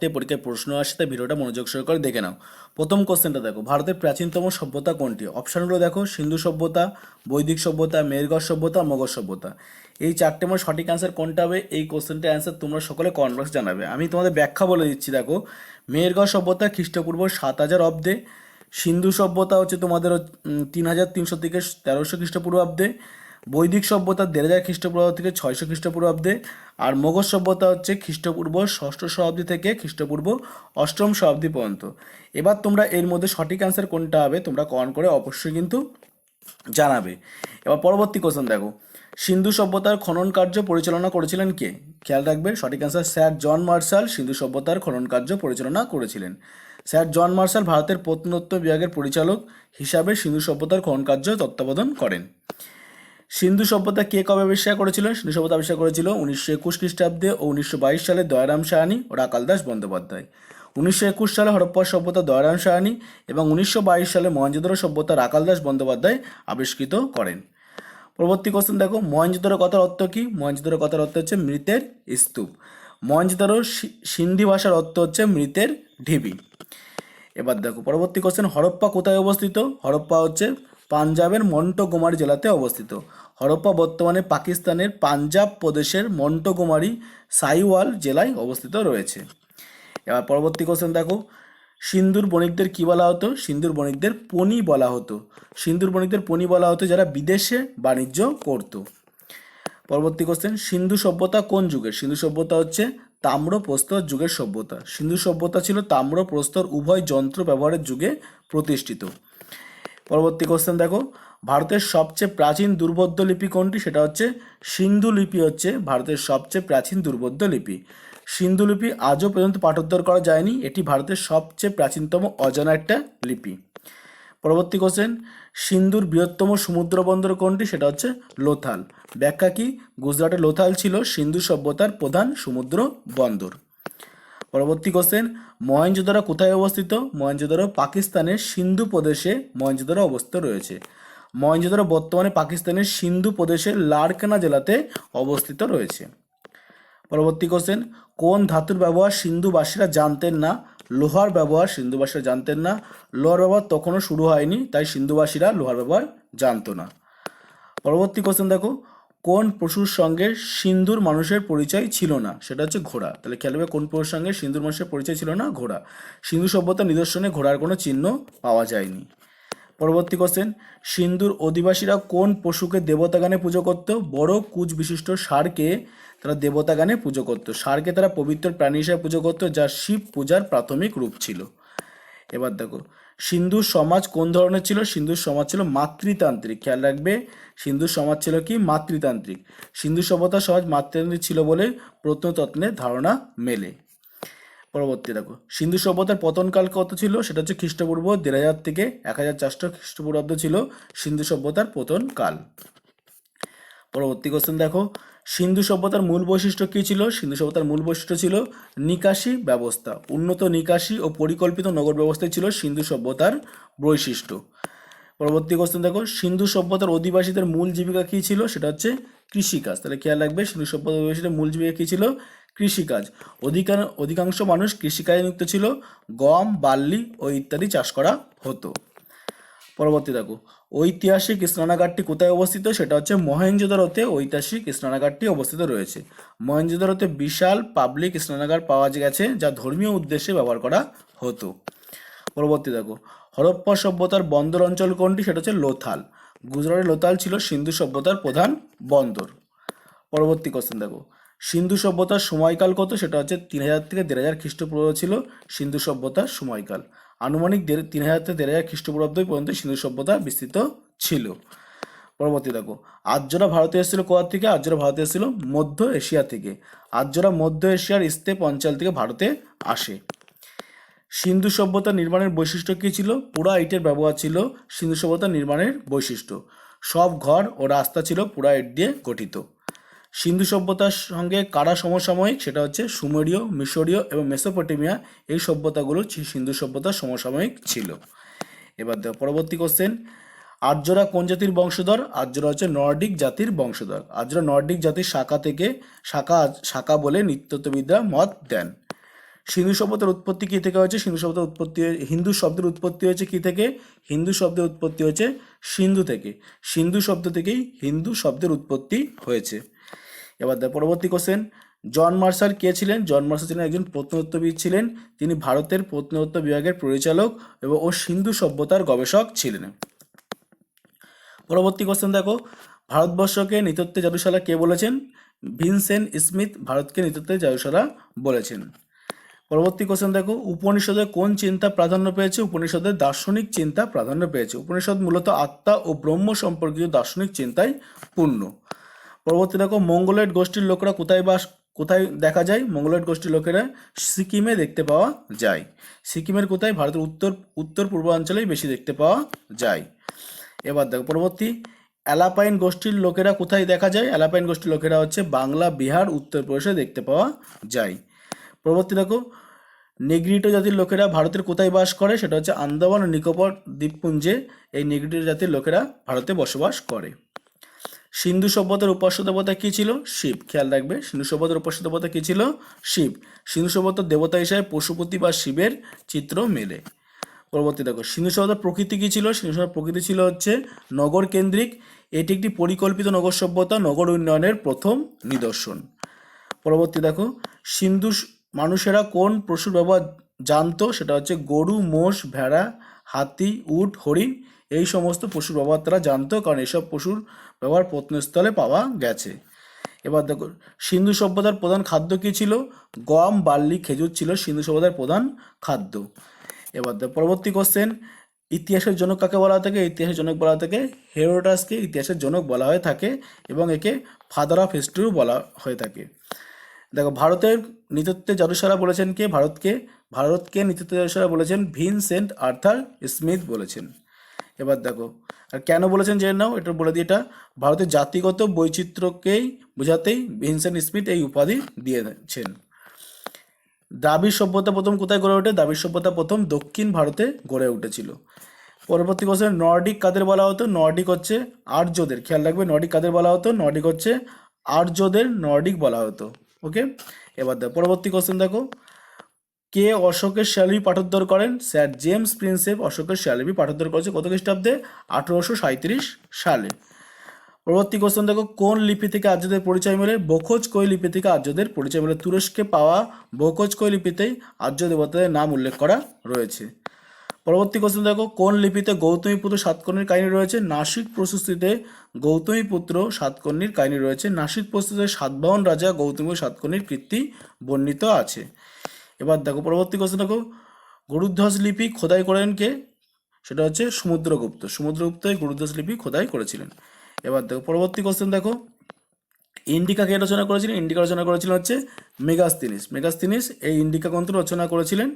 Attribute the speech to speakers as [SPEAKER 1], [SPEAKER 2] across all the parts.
[SPEAKER 1] চারটে পরীক্ষায় প্রশ্ন আসে, তাই ভিডিওটা মনোযোগ সহকারে দেখে নাও। প্রথম কোশ্চেনটা দেখো, ভারতের প্রাচীনতম সভ্যতা কোনটি? অপশানগুলো দেখো, সিন্ধু সভ্যতা, বৈদিক সভ্যতা, মেরগড় সভ্যতা মগধ সভ্যতা। এই চারটে মধ্যে সঠিক অ্যান্সার কোনটা হবে? এই কোশ্চেনটার অ্যান্সার তোমরা সকলে কনভার্স জানাবে। আমি তোমাদের ব্যাখ্যা বলে দিচ্ছি, দেখো। মেহেরগড় সভ্যতা খ্রিস্টপূর্ব সাত হাজার অব্দে, সিন্ধু সভ্যতা হচ্ছে তোমাদের তিন হাজার তিনশো থেকে তেরোশো খ্রিস্টপূর্বাব্দে বৈদিক সভ্যতা দেড় হাজার খ্রিস্টপূর্ব থেকে ছয়শো খ্রিস্টপূর্বাব্দে আর মগধ সভ্যতা হচ্ছে খ্রিস্টপূর্ব ষষ্ঠ শতাব্দী থেকে খ্রিস্টপূর্ব অষ্টম শতাব্দী পর্যন্ত। এবার তোমরা এর মধ্যে সঠিক অ্যান্সার কোনটা হবে, তোমরা কমেন্ট করে অবশ্যই কিন্তু জানাবে। এবার পরবর্তী কোশ্চেন দেখো। সিন্ধু সভ্যতার খনন কার্য পরিচালনা করেছিলেন কে? খেয়াল রাখবে, সঠিক answer sir John Marshall Sindhu সভ্যতার খনন কার্য পরিচালনা করেছিলেন। স্যার জন মার্শাল ভারতের প্রত্নতত্ত্ব বিভাগের পরিচালক হিসাবে সিন্ধু সভ্যতার খনন কার্য তত্ত্বাবধান করেন। সিন্ধু সভ্যতা কে কবে আবিষ্কার করেছিল সিন্ধু সভ্যতা আবিষ্কার করেছিল উনিশশো একুশ খ্রিস্টাব্দে ও উনিশশো বাইশ সালে দয়ারাম সাহানি ও রাকাল দাস বন্দ্যোপাধ্যায়। উনিশশো একুশ সালে হরপ্পা সভ্যতা দয়ারাম সাহানি এবং উনিশশো বাইশ সালে মহেঞ্জোদড়ো সভ্যতা রাকাল দাস বন্দ্যোপাধ্যায় আবিষ্কৃত করেন। পরবর্তী কোশ্চেন দেখো মহেঞ্জোদড়ো কথার অর্থ কী? মহেঞ্জোদড়ো কথার অর্থ হচ্ছে মৃতের স্তূপ। মহেঞ্জোদড়ো সিন্ধি ভাষার অর্থ হচ্ছে মৃতের ঢিবি। এবার দেখো, পরবর্তী কোশ্চেন হরপ্পা কোথায় অবস্থিত? হরপ্পা হচ্ছে পাঞ্জাবের মন্টগোমারি জেলাতে অবস্থিত। হরপ্পা বর্তমানে পাকিস্তানের পাঞ্জাব প্রদেশের মন্টগোমারি সাইওয়াল জেলায় অবস্থিত রয়েছে। এবার পরবর্তী কোশ্চেন দেখো। সিন্দুর বণিকদের কী বলা হতো? সিন্দুর বণিকদের পনি বলা হতো। সিন্দুর বণিকদের পনি বলা হতো যারা বিদেশে বাণিজ্য করতো। পরবর্তী কোশ্চেন সিন্ধু সভ্যতা কোন যুগের? সিন্ধু সভ্যতা হচ্ছে তাম্র প্রস্তর যুগের সভ্যতা। সিন্ধু সভ্যতা ছিল তাম্র প্রস্তর উভয় যন্ত্র ব্যবহারের যুগে প্রতিষ্ঠিত। পরবর্তী কোশ্চেন দেখো। ভারতের সবচেয়ে প্রাচীন দুর্বোধ্য লিপি কোনটি? সেটা হচ্ছে সিন্ধু লিপি হচ্ছে ভারতের সবচেয়ে প্রাচীন দুর্বোধ্য লিপি। সিন্ধু লিপি আজও পর্যন্ত পাঠোদ্ধার করা যায়নি। এটি ভারতের সবচেয়ে প্রাচীনতম অজানা একটা লিপি। পরবর্তী কোশ্চেন সিন্ধুর বৃহত্তম সমুদ্র বন্দর কোনটি? সেটা হচ্ছে লোথাল। ব্যাখ্যা কি? গুজরাটের লোথাল ছিল সিন্ধু সভ্যতার প্রধান সমুদ্র বন্দর। পরবর্তী কোশ্চেন মহেঞ্জোদারো কোথায় অবস্থিত? মহেঞ্জোদারো পাকিস্তানের সিন্ধু প্রদেশে মহেঞ্জোদারো অবস্থিত রয়েছে। মহেঞ্জোদারো বর্তমানে পাকিস্তানের সিন্ধু প্রদেশের লারকানা জেলাতে অবস্থিত রয়েছে। পরবর্তী কোশ্চেন কোন ধাতুর ব্যবহার সিন্ধুবাসীরা জানতেন না? লোহার ব্যবহার সিন্ধুবাসীরা জানতেন না। লোহার ব্যবহার তখনও শুরু হয়নি, তাই সিন্ধুবাসীরা লোহার ব্যবহার জানতো না। পরবর্তী কোশ্চেন দেখো কোন পশুর সঙ্গে সিন্ধুর মানুষের পরিচয় ছিল না? সেটা হচ্ছে ঘোড়া। তাহলে খেয়াল কোন পশুর সঙ্গে সিন্ধুর মানুষের পরিচয় ছিল না? ঘোড়া। সিন্ধু সভ্যতার নিদর্শনে ঘোড়ার কোনো চিহ্ন পাওয়া যায়নি। পরবর্তী কোশ্চেন সিন্ধুর অধিবাসীরা কোন পশুকে দেবতা গানে পুজো করত? বড় কুচ বিশিষ্ট ষাঁড়কে তারা দেবতা গানে পুজো করত। ষাঁড়কে তারা পবিত্র প্রাণী হিসেবে পুজো করতো, যা শিব পূজার প্রাথমিক রূপ ছিল। এবার দেখো সিন্ধু সমাজ কোন ধরনের ছিল? সিন্ধুর সমাজ ছিল মাতৃতান্ত্রিক। খেয়াল রাখবে সিন্ধু সমাজ ছিল কি? মাতৃতান্ত্রিক। সিন্ধু সভ্যতা সমাজ মাতৃতান্ত্রিক ছিল বলে প্রত্নতত্ত্বের ধারণা মেলে। পরবর্তী দেখো, সিন্ধু সভ্যতার পতনকাল কত ছিল? সেটা হচ্ছে খ্রিস্টপূর্ব দেড় হাজার থেকে এক হাজার চারশো খ্রিস্টপূর্বাব্দ ছিল সিন্ধু সভ্যতার পতন কাল। পরবর্তী কোশ্চেন দেখো সিন্ধু সভ্যতার মূল বৈশিষ্ট্য কী ছিল? সিন্ধু সভ্যতার মূল বৈশিষ্ট্য ছিল নিকাশি ব্যবস্থা। উন্নত নিকাশি ও পরিকল্পিত নগর ব্যবস্থাই ছিল সিন্ধু সভ্যতার বৈশিষ্ট্য। পরবর্তী কোশ্চেন দেখো, সিন্ধু সভ্যতার অধিবাসীদের মূল জীবিকা কী ছিল? সেটা হচ্ছে কৃষিকাজ। তাহলে খেয়াল রাখবে, সিন্ধু সভ্যতার অধিবাসীদের মূল জীবিকা কী ছিল? কৃষিকাজ। অধিকার অধিকাংশ মানুষ কৃষিকাজে নিযুক্ত ছিল, গম, বার্লি ও ইত্যাদি চাষ করা হতো। পরবর্তী দেখো, ঐতিহাসিক স্নানাগারটি কোথায় অবস্থিত? সেটা হচ্ছে মহেঞ্জোদারোতে ঐতিহাসিক স্নানাগারটি অবস্থিত রয়েছে। মহেঞ্জোদারোতে বিশাল পাবলিক স্নানাগার পাওয়া গেছে, যা ধর্মীয় উদ্দেশ্যে ব্যবহার করা হতো। পরবর্তী দেখো, হরপ্পা সভ্যতার বন্দর অঞ্চল কোনটি? সেটা হচ্ছে লোথাল। গুজরাটের লোথাল ছিল সিন্ধু সভ্যতার প্রধান বন্দর। পরবর্তী কোশ্চেন দেখো, সিন্ধু সভ্যতার সময়কাল কত? সেটা হচ্ছে তিন হাজার থেকে দেড় হাজার খ্রিস্টপূর্ব ছিল সিন্ধু সভ্যতার সময়কাল। আনুমানিক দেড় তিন হাজার থেকে দেড় হাজার খ্রিস্টপূর্বাব্দ পর্যন্ত সিন্ধু সভ্যতা বিস্তৃত ছিল। পরবর্তী দেখো আর্যরা ভারতে এসেছিল কোথা থেকে? আর্যরা ভারতে এসেছিল মধ্য এশিয়া থেকে। আর্যরা মধ্য এশিয়ার স্তেপ অঞ্চল থেকে ভারতে আসে। সিন্ধু সভ্যতা নির্মাণের বৈশিষ্ট্য কী ছিল? পোড়া ইটের ব্যবহার ছিল সিন্ধু সভ্যতা নির্মাণের বৈশিষ্ট্য। সব ঘর ও রাস্তা ছিল পোড়া ইট দিয়ে গঠিত। সিন্ধু সভ্যতার সঙ্গে কারা সমসাময়িক? সেটা হচ্ছে সুমেরীয়, মিশরীয় এবং মেসোপটেমিয়া। এই সভ্যতাগুলো সিন্ধু সভ্যতার সমসাময়িক ছিল। এবার পরবর্তী কোশ্চেন আর্যরা কোন জাতির বংশধর? আর্যরা হচ্ছে নর্ডিক জাতির বংশধর। আর্যরা নর্ডিক জাতির শাখা থেকে শাখা শাখা বলে নৃত্যত্ববিদরা মত দেন। সিন্ধু সভ্যতার উৎপত্তি কী থেকে হয়েছে? সিন্ধু সভ্যতার উৎপত্তি হিন্দু শব্দের উৎপত্তি হয়েছে কী থেকে? হিন্দু শব্দের উৎপত্তি হয়েছে সিন্ধু থেকে। সিন্ধু শব্দ থেকেই হিন্দু শব্দের উৎপত্তি হয়েছে। এবার পরবর্তী কোশ্চেন জন মার্শাল কে ছিলেন? জন মার্শাল ছিলেন একজন প্রত্নতত্ত্ববিদ ছিলেন। তিনি ভারতের প্রত্নতত্ত্ব বিভাগের পরিচালক এবং ও সিন্ধু সভ্যতার গবেষক ছিলেন। পরবর্তী কোশ্চেন দেখো। ভারতবর্ষকে নৃতত্ত্বে জাদুশালা কে বলেছেন? ভিনসেন্ট স্মিথ ভারতকে নৃতত্ত্বে জাদুশালা বলেছেন। পরবর্তী কোশ্চেন দেখো। উপনিষদে কোন চিন্তা প্রাধান্য পেয়েছে? উপনিষদের দার্শনিক চিন্তা প্রাধান্য পেয়েছে। উপনিষদ মূলত আত্মা ও ব্রহ্ম সম্পর্কিত দার্শনিক চিন্তায় পূর্ণ। পরবর্তী দেখো মঙ্গলেট গোষ্ঠীর লোকরা কোথায় বাস, কোথায় দেখা যায়? মঙ্গলেট গোষ্ঠীর লোকেরা সিকিমে দেখতে পাওয়া যায়। সিকিমের কোথায়? ভারতের উত্তর উত্তর পূর্বাঞ্চলেই বেশি দেখতে পাওয়া যায়। এবার দেখো, পরবর্তী, অ্যালাপাইন গোষ্ঠীর লোকেরা কোথায় দেখা যায়? অ্যালাপাইন গোষ্ঠীর লোকেরা হচ্ছে বাংলা, বিহার উত্তরপ্রদেশে দেখতে পাওয়া যায়। পরবর্তী দেখো নেগ্রিটো জাতির লোকেরা ভারতের কোথায় বাস করে? সেটা হচ্ছে আন্দামান ও নিকোবর দ্বীপপুঞ্জে এই নেগ্রিটো জাতির লোকেরা ভারতে বসবাস করে। সিন্ধু সভ্যতার উপাস্য দেবতা কী ছিল? শিব। খেয়াল রাখবে, সিন্ধু সভ্যতার উপাস্য দেবতা কী ছিল? শিব। সিন্ধু সভ্যতার দেবতা হিসাবে পশুপতি বা শিবের চিত্র মেলে। পরবর্তী দেখো, সিন্ধু সভ্যতার প্রকৃতি কী ছিল? সিন্ধু সভ্যতার প্রকৃতি ছিল হচ্ছে নগর কেন্দ্রিক, এটি একটি পরিকল্পিত নগর সভ্যতা, নগর উন্নয়নের প্রথম নিদর্শন। পরবর্তী দেখো, সিন্ধু মানুষেরা কোন পশুর ব্যবহার জানতো? সেটা হচ্ছে গরু, মোষ, ভেড়া, হাতি, উট, হরিণ এই সমস্ত পশুর ব্যবহার তারা জানতো, কারণ এসব পশুর ব্যবহার প্রত্নস্থলে পাওয়া গেছে। এবার দেখো, সিন্ধু সভ্যতার প্রধান খাদ্য কী ছিল? গম, বার্লি, খেজুর ছিল সিন্ধু সভ্যতার প্রধান খাদ্য। এবার দেখো, পরবর্তী কোশ্চেন ইতিহাসের জনক কাকে বলা থাকে? ইতিহাসের জনক বলা থাকে হেরোডাসকে। ইতিহাসের জনক বলা হয়ে থাকে এবং একে ফাদার অফ হিস্ট্রিও বলা হয়ে থাকে। দেখো, ভারতের নৃতত্ত্বে জাদুশালা বলেছেন কে? ভারতকে ভারতকে নৃতত্ত্বে জাদুশালা বলেছেন ভিনসেন্ট আর্থার স্মিথ বলেছেন। এবার দেখো। আর কেন বলেছেন জেনে নাও, এটা বলে দিই এটা। ভারতের জাতিগত বৈচিত্র্যকেই বোঝাতেই ভিনসেন্ট স্মিথ এই উপাধি দিয়েছেন। দ্রাবিড় সভ্যতা প্রথম কোথায় গড়ে ওঠে? দ্রাবিড় সভ্যতা প্রথম দক্ষিণ ভারতে গড়ে উঠেছিল। পরবর্তী কোশ্চেন নর্ডিক কাদের বলা হতো? নর্ডিক হচ্ছে আর্যদের। খেয়াল রাখবে, নর্ডিক কাদের বলা হতো? নর্ডিক হচ্ছে আর্যদের নর্ডিক বলা হতো। ওকে? এবার দেখো, পরবর্তী কোশ্চেন দেখো। কে অশোকের শ্যালবি পাঠোদ্ধার করেন? স্যার জেমস প্রিন্সেপ অশোকের শ্যালবি পাঠোদ্ধার করেছে কত খ্রিস্টাব্দে? আঠেরোশো সাঁত্রিশ সালে। পরবর্তী কোশ্চেন দেখো, কোন লিপি থেকে আর্যদের পরিচয় মেলে? বোখোজ কই লিপি থেকে আর্যদের পরিচয় মেলে? তুরস্কে পাওয়া বোখোজ কই লিপিতেই আর্য দেবতাদের নাম উল্লেখ করা রয়েছে। পরবর্তী কোশ্চেন দেখো, কোন লিপিতে গৌতমী পুত্র সাতকর্ণীর কাহিনী রয়েছে? নাসিক প্রশস্তিতে গৌতমীপুত্র সাতকর্ণীর কাহিনী রয়েছে। নাসিক প্রস্তুতে সাতবাহন রাজা গৌতমী সাতকর্ণীর কীর্তি বর্ণিত আছে। এবার দেখো পরবর্তী কোশ্চেন দেখো। গরুধ্বজ লিপি খোদাই করেন কে? সেটা হচ্ছে সমুদ্রগুপ্ত। সমুদ্রগুপ্ত এই গরুধ্বজ লিপি খোদাই করেছিলেন। এবার দেখো পরবর্তী কোশ্চেন দেখো। ইন্ডিকা কে রচনা করেছিলেন? ইন্ডিকা রচনা করেছিলেন হচ্ছে মেগাস্তিনিস মেগাস্তিনিস এই ইন্ডিকা গ্রন্থ রচনা করেছিলেন।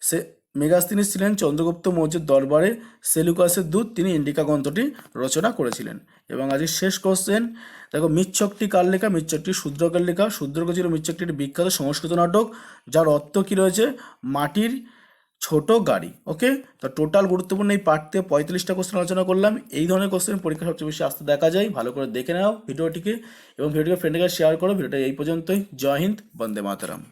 [SPEAKER 1] সে মেগাস্তিনিস ছিলেন চন্দ্রগুপ্ত মৌর্যের দরবারে সেলুকাসের দূত। তিনি ইন্ডিকা গ্রন্থটি রচনা করেছিলেন। এবং আজকের শেষ কোশ্চেন দেখো, মিচ্ছকটি কার লেখা? মিচ্ছকটি শূদ্রকের লেখা। শূদ্রক ছিল মিচ্ছকটি একটি বিখ্যাত সংস্কৃত নাটক, যার অর্থ কী রয়েছে? মাটির ছোট গাড়ি। ওকে তো টোটাল গুরুত্বপূর্ণ এই পার্ট থেকে পঁয়তাল্লিশটা কোশ্চেন আলোচনা করলাম। এই ধরনের কোশ্চেন পরীক্ষা সবচেয়ে বেশি আসতে দেখা যায়। ভালো করে দেখে নাও ভিডিওটিকে। এবং ভিডিওটিকে ফ্রেন্ডের কাছে শেয়ার করো। ভিডিওটা এই পর্যন্তই। জয় হিন্দ, বন্দে মাতারাম।